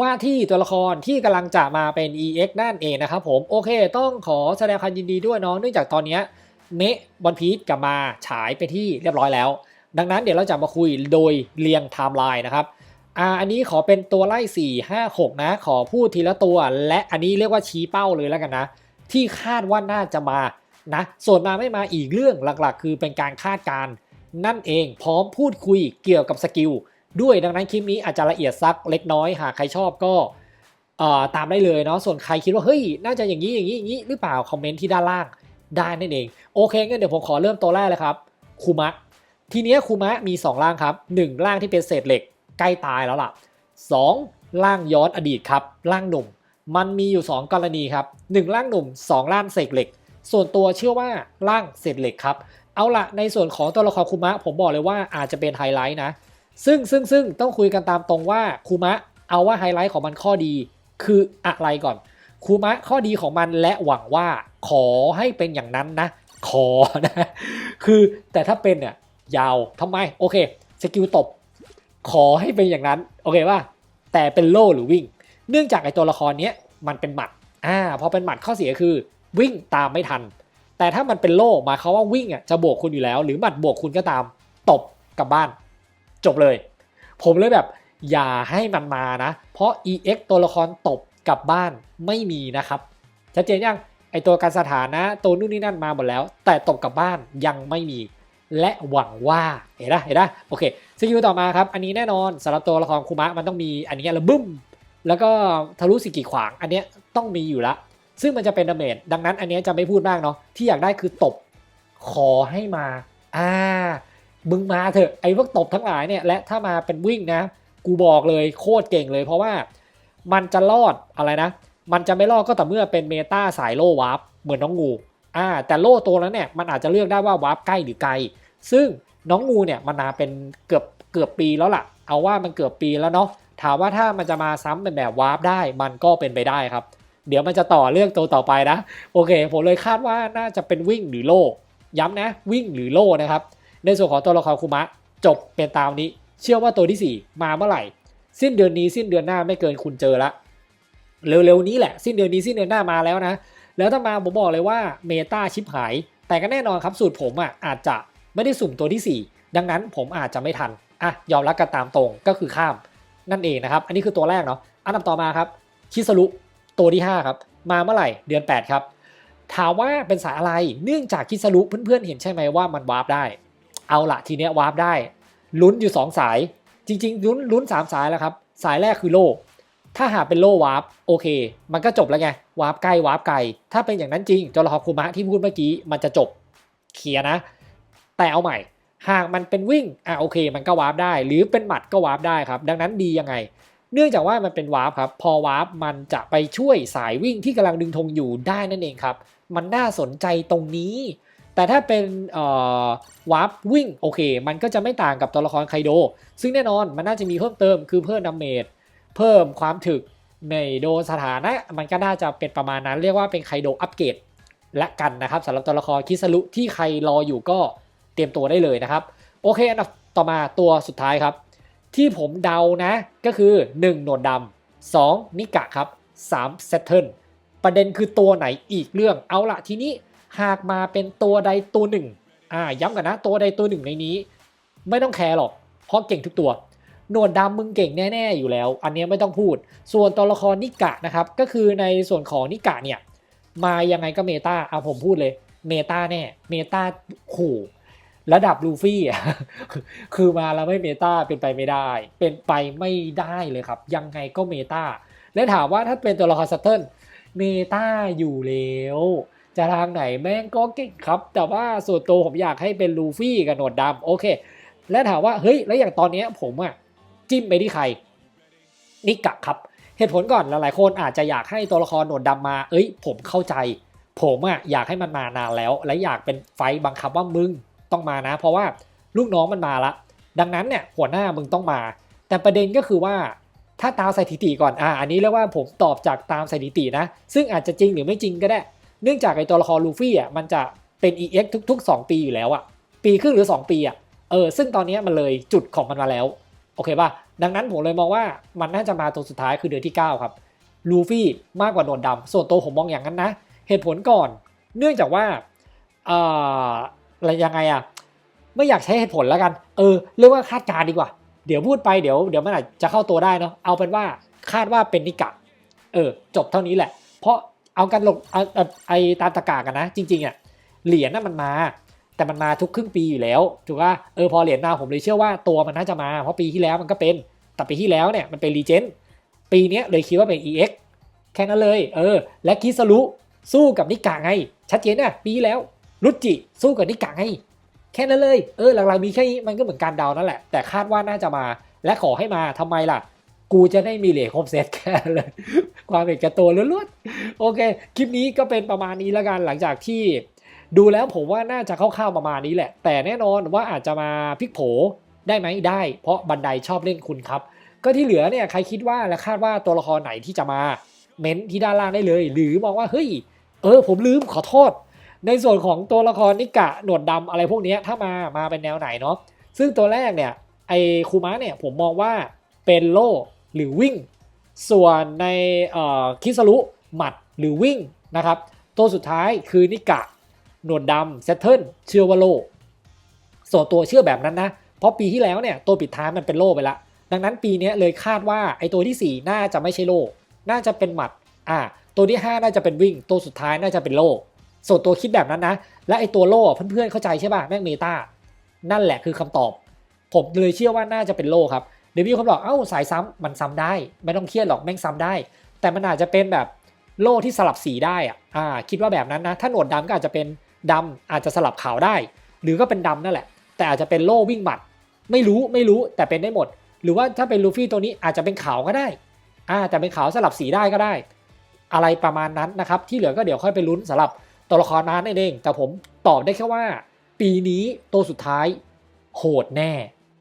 ว่าที่ตัวละครที่กำลังจะมาเป็น EX นั่นเองนะครับผมโอเค ต้องขอแสดงความยินดีด้วยเนาะเนื่องจากตอนนี้เมะบอลพีทกลับมาฉายไปที่เรียบร้อยแล้ว ดังนั้นเดี๋ยวเราจะมาคุยโดยเรียงไทม์ไลน์นะครับอ่าอันนี้ขอเป็นตัวไล่ 4 5 6 นะ ขอพูดทีละตัว และอันนี้เรียกว่าชี้เป้าเลยแล้วกันนะ ที่คาดว่าน่าจะมานะส่วนมาไม่มาอีกเรื่องหลักๆ คือเป็นการคาดการณ์นั่นเองพร้อมพูดคุยเกี่ยวกับสกิล ด้วยดังนั้นคลิปนี้อาจจะละเอียดซักเล็กน้อยหากใครชอบก็ตามได้เลยเนาะส่วนใครคิดว่าเฮ้ยน่าจะอย่างนี้อย่างนี้อย่างนี้หรือเปล่าคอมเมนต์ที่ด้านล่างได้นั่นเองโอเคงั้นเดี๋ยวผมขอเริ่มตัวแรกเลยครับคูมะทีนี้คูมะมี 2 ร่างครับ 1 ร่างที่เป็นเศษเหล็กใกล้ตายแล้วล่ะ 2 ร่างย้อนอดีตครับร่างหนุ่ม มันมีอยู่ 2 กรณีครับ 1 ร่างหนุ่ม 2 ร่างเศษเหล็ก ส่วนตัวเชื่อว่าร่างเศษเหล็กครับเอาละในส่วนของตัวละครคูมะผมบอกเลยว่าอาจจะเป็นไฮไลท์นะ ซึ่งซึ่งซึ่งต้องคุยกันตามตรงว่าคูมะเอาว่าไฮไลท์ของมันข้อดีคืออะไรก่อนคูมะข้อดีของมันและหวังว่าขอให้เป็นอย่างนั้นนะ ขอนะ คือแต่ถ้าเป็นเนี่ยยาวทำไม โอเคสกิลตบ ขอให้เป็นอย่างนั้น โอเคป่ะแต่เป็นโล่หรือวิ่ง เนื่องจากไอตัวละครเนี้ยมันเป็นหมัดอ่าพอเป็นหมัดข้อเสียคือวิ่งตามไม่ทัน แต่ถ้ามันเป็นโล่หมายความว่าวิ่งอะจะบวกคุณอยู่แล้ว หรือหมัดบวกคุณก็ตามตบกลับบ้าน จบเลย ผมเลยแบบอย่าให้มันมานะ เพราะ EX ตัวละครตบกลับบ้านไม่มีนะครับ ชัดเจนยังไอตัวการสถานะตัวนู่นนี่นั่นมาหมดแล้ว แต่ตบกลับบ้านยังไม่มี และหวังว่าเห็นไหมเห็นไหมโอเคสกิลต่อมาครับ อันนี้แน่นอนสำหรับตัวละครคุมะมันต้องมีอันนี้ระบึ้ม แล้วก็ทะลุสิกิขวาง อันนี้ต้องมีอยู่ละซึ่งมันจะเป็นดาเมจดังนั้นอันนี้จะไม่พูดมากเนาะที่อยากได้คือตบขอให้มาอ่า มึงมาเถอะไอ้พวกตบทั้งหลายเนี่ยและถ้ามาเป็นวิ่งนะ กูบอกเลยโคตรเก่งเลย เพราะว่ามันจะรอดอะไรนะ มันจะไม่รอดก็แต่เมื่อเป็นเมตาสายโล่วาร์ปเหมือนน้องงูอ่าแต่โล่ตัวนั้นเนี่ยมันอาจจะเลือกได้ว่าวาร์ปใกล้หรือไกล ซึ่งน้องงูเนี่ยมันมาเป็นเกือบเกือบปีแล้วล่ะ เอาว่ามันเกือบปีแล้วเนาะถามว่าถ้ามันจะมาซ้ำเป็นแบบวาร์ปได้ มันก็เป็นไปได้ครับ เดี๋ยวมันจะต่อเรื่องตัวต่อไปนะ โอเค ผมเลยคาดว่าน่าจะเป็นวิ่งหรือโล่ย้ำนะ วิ่งหรือโล่นะครับ ในส่วนของตัวละครคุมะจบเป็นตามนี้ เชื่อว่าตัวที่ 4 มาเมื่อไหร่ สิ้นเดือนนี้สิ้นเดือนหน้าไม่เกินคุณเจอละเร็วๆนี้แหละ สิ้นเดือนนี้สิ้นเดือนหน้ามาแล้วนะ แล้วถ้ามาผมบอกเลยว่าเมตาชิปหาย แต่ก็แน่นอนครับสูตรผมอะอาจจะไม่ได้สุ่มตัวที่ 4 ดังนั้นผมอาจจะไม่ทันอะยอมรับกันตามตรงก็คือข้ามนั่นเองนะครับ อันนี้คือตัวแรกเนาะอันดับต่อมาครับคิสรุตัวที่ 5 ครับ มาเมื่อไหร่เดือน 8 ครับ ถามว่าเป็นสายอะไรเนื่องจากคิสรุเพื่อนๆเห็นใช่ไหมว่ามันวาร์ปได้ เอาละทีเนี้ยวาร์ปได้ ลุ้นอยู่ 2 สาย จริง ๆ ลุ้นลุ้น3สายแล้วครับ สายแรกคือโลถ้าหากเป็นโลวาร์ปโอเค มันก็จบแล้วไงวาร์ปใกล้วาร์ปไกล ถ้าเป็นอย่างนั้นจริงตัวละครคุมะที่พูดเมื่อกี้มันจะจบเคลียนะ แต่เอาใหม่ หากมันเป็นวิ่งอะโอเค มันก็วาร์ปได้ หรือเป็นหมัดก็วาร์ปได้ครับ ดังนั้นดียังไง เนื่องจากว่ามันเป็นวาร์ปครับ พอวาร์ปมันจะไปช่วยสายวิ่งที่กำลังดึงธงอยู่ได้นั่นเองครับ มันน่าสนใจตรงนี้ แต่ถ้าเป็นวาร์ปวิ่งโอเค มันก็จะไม่ต่างกับตัวละครไคโด ซึ่งแน่นอนมันน่าจะมีเพิ่มเติมคือเพิ่มดาเมจเพิ่มความถึกในโดนสถานะ มันก็น่าจะเป็นประมาณนั้น เรียกว่าเป็นไคโดอัปเกรดและกันนะครับสำหรับตัวละครคิสรุที่ใครรออยู่ก็เตรียมตัวได้เลยนะครับ โอเคอันดับต่อมาตัวสุดท้ายครับ ที่ผมเดานะก็คือ 1 หนวดดำ2นิกะครับ3เซตเทิลประเด็นคือตัวไหนอีกเรื่องเอาละทีนี้ หากมาเป็นตัวใดตัวหนึ่งอ่าย้ำกันนะ ตัวใดตัวหนึ่งในนี้ ไม่ต้องแคร์หรอก เพราะเก่งทุกตัว หนวดดำมึงเก่งแน่ๆอยู่แล้ว อันนี้ไม่ต้องพูด ส่วนตัวละครนิกะนะครับ ก็คือในส่วนของนิกะเนี่ย มายังไงก็เมตาเอาผมพูดเลย เมตาแน่ เมตาขู่ระดับลูฟี่คือมาแล้วไม่เมตาเป็นไปไม่ได้ เป็นไปไม่ได้เลยครับ ยังไงก็เมตาและถามว่าถ้าเป็นตัวละครซัตเทิลเมตาอยู่แล้ว จะทางไหนแม่งก็เก่งครับ แต่ว่าส่วนตัวผมอยากให้เป็นลูฟี่กับหนวดดำโอเค และถามว่าเฮ้ยแล้วอย่างตอนนี้ผมอะจิ้มไปที่ใครนิกะครับ เหตุผลก่อนหลายๆคนอาจจะอยากให้ตัวละครหนวดดำมา เอ้ย ผมเข้าใจ ผมอะอยากให้มันมานานแล้ว และอยากเป็นไฟบังคับว่ามึงต้องมานะ เพราะว่าลูกน้องมันมาละ ดังนั้นเนี่ยหัวหน้ามึงต้องมา แต่ประเด็นก็คือว่าถ้าตามสถิติก่อนอ่าอันนี้เรียกว่าผมตอบจากตามสถิตินะ ซึ่งอาจจะจริงหรือไม่จริงก็ได้ เนื่องจากไอตัวละครลูฟี่อะมันจะเป็น EX ทุก ๆ 2 ปีอยู่แล้วอะปีครึ่งหรือ 2 ปีอะเออซึ่งตอนนี้มันเลยจุดของมันมาแล้วโอเคป่ะดังนั้นผมเลยมองว่ามันน่าจะมาตัวสุดท้ายคือเดือนที่ 9 ครับลูฟี่มากกว่าโดนดำส่วนตัวผมมองอย่างนั้นนะ เหตุผลก่อน เนื่องจากว่าเอ่ออะไรยังไงอะไม่อยากใช้เหตุผลแล้วกันเออเรียกว่าคาดการณ์ดีกว่า เดี๋ยวพูดไปเดี๋ยวเดี๋ยวมันอาจจะเข้าตัวได้เนาะเอาเป็นว่าคาดว่าเป็นนิกะเออจบเท่านี้แหละ เพราะ เอากันหลงเอาเอาไอตามตะกากันนะ จริงๆอะเหรียญน่ะมันมา แต่มันมาทุกครึ่งปีอยู่แล้วถูกป่ะเออพอเหรียญมาผมเลยเชื่อว่าตัวมันน่าจะมา เพราะปีที่แล้วมันก็เป็นแต่ปีที่แล้วเนี่ยมันเป็นรีเจนปีนี้เลยคิดว่าเป็น EX แค่นั้นเลย เออ และคิสรุสู้กับนิกะไง ชัดเจนนะปีแล้วรุจิสู้กับนิกะไง แค่นั้นเลย เออหลักๆมีแค่นี้มันก็เหมือนการเดานั่นแหละ แต่คาดว่าน่าจะมา และขอให้มาทำไมล่ะ กูจะได้มีเหรียญครบเซตแค่เลย ความเห็นแก่ตัวล้วนๆโอเค คลิปนี้ก็เป็นประมาณนี้แล้วกันหลังจากที่ดูแล้วผมว่าน่าจะคร่าวๆประมาณนี้แหละ แต่แน่นอนว่าอาจจะมาพลิกโผได้ไหมได้ เพราะบันไดชอบเล่นคุณครับ ก็ที่เหลือเนี่ยใครคิดว่าและคาดว่าตัวละครไหนที่จะมาเม้นที่ด้านล่างได้เลย หรือมองว่าเฮ้ยเออผมลืมขอโทษ ในส่วนของตัวละครนิกะหนวดดำอะไรพวกนี้ถ้ามามาเป็นแนวไหนเนาะซึ่งตัวแรกเนี่ยไอคูมะเนี่ยผมมองว่าเป็นโล หรือวิ่ง ส่วนในคิสรุหมัดหรือวิ่งนะครับตัวสุดท้ายคือนิกะหนวดดำเซตเทิลเชื่อว่าโลส่วนตัวเชื่อแบบนั้นนะ เพราะปีที่แล้วเนี่ยตัวปิดท้ายมันเป็นโลไปละดังนั้นปีนี้เลยคาดว่าไอตัวที่ 4 น่าจะไม่ใช่โลน่าจะเป็นหมัดอ่าตัวที่ 5 น่าจะเป็นวิ่ง ตัวสุดท้ายน่าจะเป็นโลส่วนตัวคิดแบบนั้นนะ และไอตัวโล่เพื่อนๆเข้าใจใช่ป่ะแม่งเมตานั่นแหละคือคำตอบ ผมเลยเชื่อว่าน่าจะเป็นโลครับ เดี๋ยวมีคนบอกเอ้าสายซ้ำมันซ้ำได้ ไม่ต้องเครียดหรอกแม่งซ้ำได้ แต่มันอาจจะเป็นแบบโล่ที่สลับสีได้อะอ่าคิดว่าแบบนั้นนะ ถ้าหนวดดำก็อาจจะเป็นดำอาจจะสลับขาวได้ หรือก็เป็นดำนั่นแหละ แต่อาจจะเป็นโล่วิ่งหมัด ไม่รู้ไม่รู้แต่เป็นได้หมด หรือว่าถ้าเป็นลูฟี่ตัวนี้อาจจะเป็นขาวก็ได้อ่าแต่เป็นขาวสลับสีได้ก็ได้ อะไรประมาณนั้นนะครับ ที่เหลือก็เดี๋ยวค่อยไปลุ้นสำหรับตัวละครนั้นเอง แต่ผมตอบได้แค่ว่า ปีนี้ตัวสุดท้ายโหดแน่